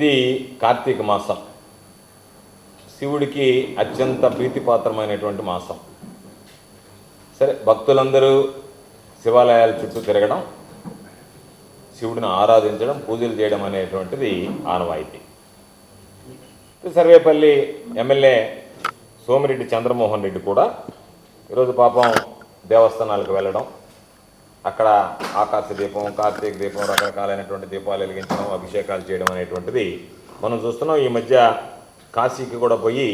ఇది కార్తీక మాసం. శివుడికి అత్యంత ప్రీతిపాత్రమైనటువంటి మాసం. సరే భక్తులందరూ శివాలయాల చుట్టూ తిరగడం శివుడిని ఆరాధించడం పూజలు చేయడం అనేటువంటిది ఆనవాయితీ. సర్వేపల్లి ఎమ్మెల్యే సోమిరెడ్డి చంద్రమోహన్ రెడ్డి కూడా ఈరోజు పాపం దేవస్థానాలకు వెళ్ళడం అక్కడ ఆకాశ దీపం కార్తీక దీపం రకరకాలైనటువంటి దీపాలు వెలిగించడం అభిషేకాలు చేయడం అనేటువంటిది మనం చూస్తున్నాం. ఈ మధ్య కాశీకి కూడా పోయి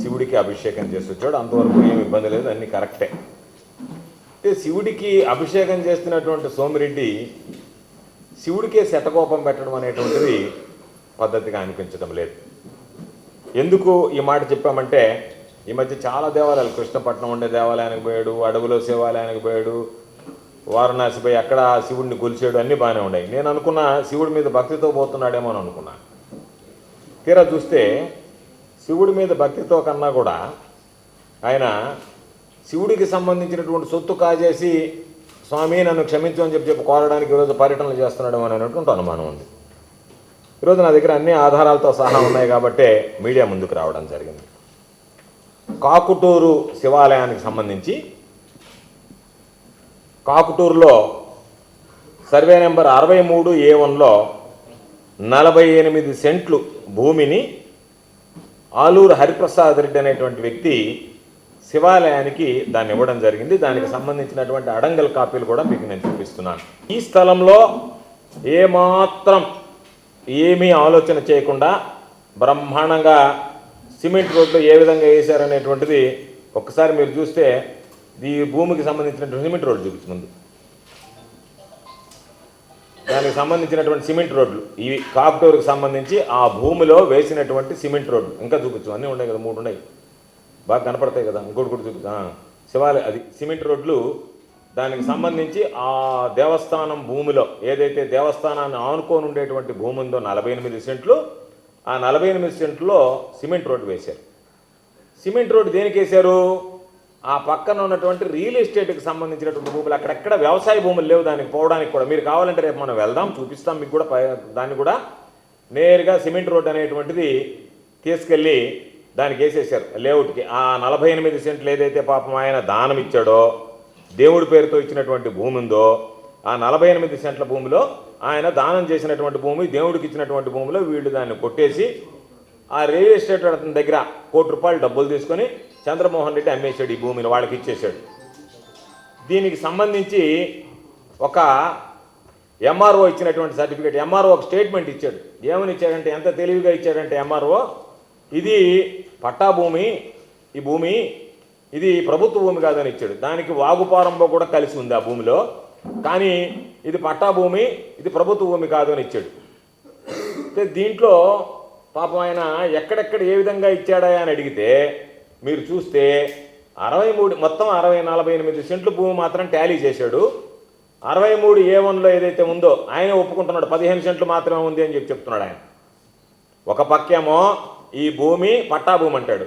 శివుడికి అభిషేకం చేసి వచ్చాడు. అంతవరకు ఏమి ఇబ్బంది లేదు అన్నీ కరెక్టే. అయితే శివుడికి అభిషేకం చేస్తున్నటువంటి సోమిరెడ్డి శివుడికే శతకోపం పెట్టడం అనేటువంటిది పద్ధతిగా అనిపించడం లేదు. ఎందుకు ఈ మాట చెప్పామంటే ఈ మధ్య చాలా దేవాలయాలు కృష్ణపట్నం ఉండే దేవాలయానికి పోయాడు అడవిలో శివాలయానికి పోయాడు వారణాసిపై ఎక్కడ అక్కడ శివుడిని కొలిచాడు అన్నీ బాగానే ఉన్నాయి. నేను అనుకున్న శివుడి మీద భక్తితో పోతున్నాడేమో అని అనుకున్నా. తీరా చూస్తే శివుడి మీద భక్తితో కన్నా కూడా ఆయన శివుడికి సంబంధించినటువంటి సొత్తు కాజేసి స్వామి నన్ను క్షమించు అని చెప్పి చెప్పి కోరడానికి ఈరోజు పర్యటనలు చేస్తున్నాడు అని అనేటువంటి అనుమానం ఉంది. ఈరోజు నా దగ్గర అన్ని ఆధారాలతో సహా ఉన్నాయి కాబట్టే మీడియా ముందుకు రావడం జరిగింది. కాకుటూరు శివాలయానికి సంబంధించి కాకుటూరులో సర్వే నెంబర్ అరవై మూడు ఏ వన్లో నలభై ఎనిమిది సెంట్లు భూమిని ఆలూరు హరిప్రసాద్ రెడ్డి అనేటువంటి వ్యక్తి శివాలయానికి దాన్ని ఇవ్వడం జరిగింది. దానికి సంబంధించినటువంటి అడంగల్ కాపీలు కూడా మీకు నేను చూపిస్తున్నాను. ఈ స్థలంలో ఏమాత్రం ఏమీ ఆలోచన చేయకుండా బ్రహ్మాండంగా సిమెంట్ రోడ్లు ఏ విధంగా వేశారనేటువంటిది ఒక్కసారి మీరు చూస్తే ఈ భూమికి సంబంధించినటువంటి సిమెంట్ రోడ్డు చూపించు ముందు. దానికి సంబంధించినటువంటి సిమెంట్ రోడ్లు. ఇవి కాక్టోర్కి సంబంధించి ఆ భూమిలో వేసినటువంటి సిమెంట్ రోడ్లు. ఇంకా చూపించు అన్నీ ఉన్నాయి కదా మూడు ఉన్నాయి. బాగా కనపడతాయి కదా ఇంకోటి కూడా చూపించు. శివాలయ అది సిమెంట్ రోడ్లు. దానికి సంబంధించి ఆ దేవస్థానం భూమిలో ఏదైతే దేవస్థానాన్ని ఆనుకొని ఉండేటువంటి భూమి ఉందో నలభై ఎనిమిది సెంట్లు ఆ నలభై ఎనిమిది సెంట్లో సిమెంట్ రోడ్డు వేశారు. సిమెంట్ రోడ్డు దేనికి వేశారు? ఆ పక్కన ఉన్నటువంటి రియల్ ఎస్టేట్కి సంబంధించినటువంటి భూములు అక్కడెక్కడ వ్యవసాయ భూములు లేవు దానికి పోవడానికి కూడా. మీరు కావాలంటే రేపు మనం వెళ్దాం చూపిస్తాం మీకు కూడా దాన్ని కూడా. నేరుగా సిమెంట్ రోడ్ అనేటువంటిది తీసుకెళ్ళి దానికి వేసేసారు లేఅవుట్కి. ఆ నలభై ఎనిమిది సెంట్లు ఏదైతే పాపం ఆయన దానం ఇచ్చాడో దేవుడి పేరుతో ఇచ్చినటువంటి భూమి ఉందో ఆ నలభై ఎనిమిది సెంట్ల భూమిలో ఆయన దానం చేసినటువంటి భూమి దేవుడికి ఇచ్చినటువంటి భూమిలో వీళ్ళు దాన్ని కొట్టేసి ఆ రియల్ ఎస్టేట్ అతని దగ్గర కోటి రూపాయలు డబ్బులు తీసుకొని చంద్రమోహన్ రెడ్డి అమ్మేశాడు ఈ భూమిని వాళ్ళకి ఇచ్చేశాడు. దీనికి సంబంధించి ఒక ఎంఆర్ఓ ఇచ్చినటువంటి సర్టిఫికేట్ ఎంఆర్ఓ ఒక స్టేట్మెంట్ ఇచ్చాడు. ఏమని ఇచ్చాడంటే ఎంత తెలివిగా ఇచ్చాడంటే ఎంఆర్ఓ ఇది పట్టా భూమి ఈ భూమి ఇది ప్రభుత్వ భూమి కాదని ఇచ్చాడు. దానికి వాగుపారంలో కూడా కలిసి ఉంది ఆ భూమిలో. కానీ ఇది పట్టా భూమి ఇది ప్రభుత్వ భూమి కాదు అని ఇచ్చాడు దీంట్లో పాపం ఆయన ఎక్కడెక్కడ ఏ విధంగా ఇచ్చాడా అని అడిగితే మీరు చూస్తే అరవై మూడు మొత్తం అరవై నలభై ఎనిమిది సెంట్లు భూమి మాత్రం టాలీ చేశాడు. అరవై మూడు ఏ వన్లో ఏదైతే ఉందో ఆయన ఒప్పుకుంటున్నాడు. పదిహేను సెంట్లు మాత్రమే ఉంది అని చెప్పి చెప్తున్నాడు ఆయన. ఒక పక్కేమో ఈ భూమి పట్టా భూమి అంటాడు.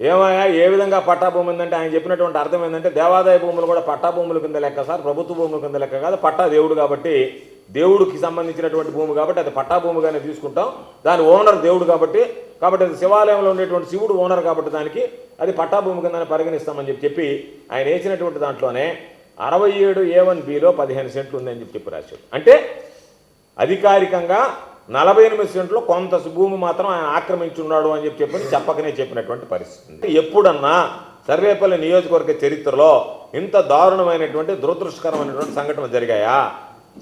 ఏమయ్యా ఏ విధంగా పట్టా భూమి ఉందంటే ఆయన చెప్పినటువంటి అర్థం ఏంటంటే దేవాదాయ భూములు కూడా పట్టా భూముల కింద లెక్క సార్ ప్రభుత్వ భూముల కింద లెక్క కాదు పట్టా దేవుడు కాబట్టి దేవుడికి సంబంధించినటువంటి భూమి కాబట్టి అది పట్టా భూమిగానే తీసుకుంటాం. దాని ఓనర్ దేవుడు కాబట్టి కాబట్టి అది శివాలయంలో ఉండేటువంటి శివుడు ఓనర్ కాబట్టి దానికి అది పట్టా భూమి కింద పరిగణిస్తామని చెప్పి చెప్పి ఆయన వేసినటువంటి దాంట్లోనే అరవై ఏడు ఏ వన్ బిలో పదిహేను సెంట్లు ఉందని చెప్పి చెప్పి రాశాడు. అంటే అధికారికంగా నలభై ఎనిమిది సెంట్లో కొంత భూమి మాత్రం ఆయన ఆక్రమించున్నాడు అని చెప్పి చెప్పని చెప్పకనే చెప్పినటువంటి పరిస్థితి. ఎప్పుడన్నా సర్వేపల్లి నియోజకవర్గ చరిత్రలో ఇంత దారుణమైనటువంటి దురదృష్టకరమైనటువంటి సంఘటన జరిగాయా?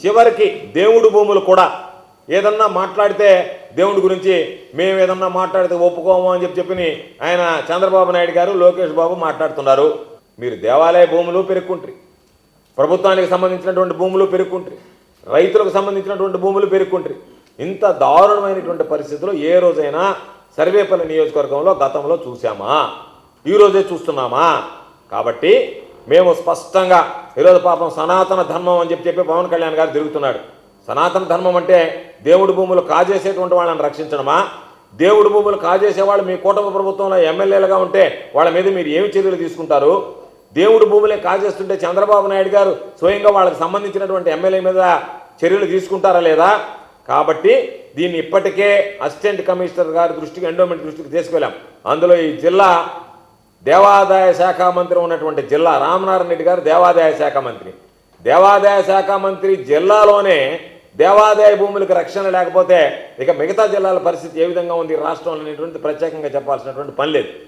చివరికి దేవుడు భూములు కూడా. ఏదన్నా మాట్లాడితే దేవుడి గురించి మేము ఏదన్నా మాట్లాడితే ఒప్పుకోము అని చెప్పి చెప్పి ఆయన చంద్రబాబు నాయుడు గారు లోకేష్ బాబు మాట్లాడుతున్నారు. మీరు దేవాలయ భూములు పెరుక్కుంటారు. ప్రభుత్వానికి సంబంధించినటువంటి భూములు పెరుక్కుంటారు. రైతులకు సంబంధించినటువంటి భూములు పెరుక్కుంటారు. ఇంత దారుణమైనటువంటి పరిస్థితులు ఏ రోజైనా సర్వేపల్లి నియోజకవర్గంలో గతంలో చూసామా ఈరోజే చూస్తున్నామా? కాబట్టి మేము స్పష్టంగా ఈరోజు పాపం సనాతన ధర్మం అని చెప్పి చెప్పి పవన్ కళ్యాణ్ గారు తిరుగుతున్నాడు. సనాతన ధర్మం అంటే దేవుడి భూములు కాజేసేటువంటి వాళ్ళని రక్షించడమా? దేవుడి భూములు కాజేసే వాళ్ళు మీ కూటమి ప్రభుత్వంలో ఎమ్మెల్యేలుగా ఉంటే వాళ్ళ మీద మీరు ఏమి చర్యలు తీసుకుంటారు? దేవుడి భూములే కాజేస్తుంటే చంద్రబాబు నాయుడు గారు స్వయంగా వాళ్ళకి సంబంధించినటువంటి ఎమ్మెల్యే మీద చర్యలు తీసుకుంటారా లేదా? కాబట్టి దీన్ని ఇప్పటికే అసిస్టెంట్ కమిషనర్ గారి దృష్టికి ఎండోమెంట్ దృష్టికి తీసుకెళ్ళాం. అందులో ఈ జిల్లా దేవాదాయ శాఖ మంత్రి ఉన్నటువంటి జిల్లా రామనారాయణ రెడ్డి గారు దేవాదాయ శాఖ మంత్రి. దేవాదాయ శాఖ మంత్రి జిల్లాలోనే దేవాదాయ భూములకు రక్షణ లేకపోతే ఇక మిగతా జిల్లాల పరిస్థితి ఏ విధంగా ఉంది? రాష్ట్రంలో అనేటువంటి ప్రత్యేకంగా చెప్పాల్సినటువంటి పని లేదు.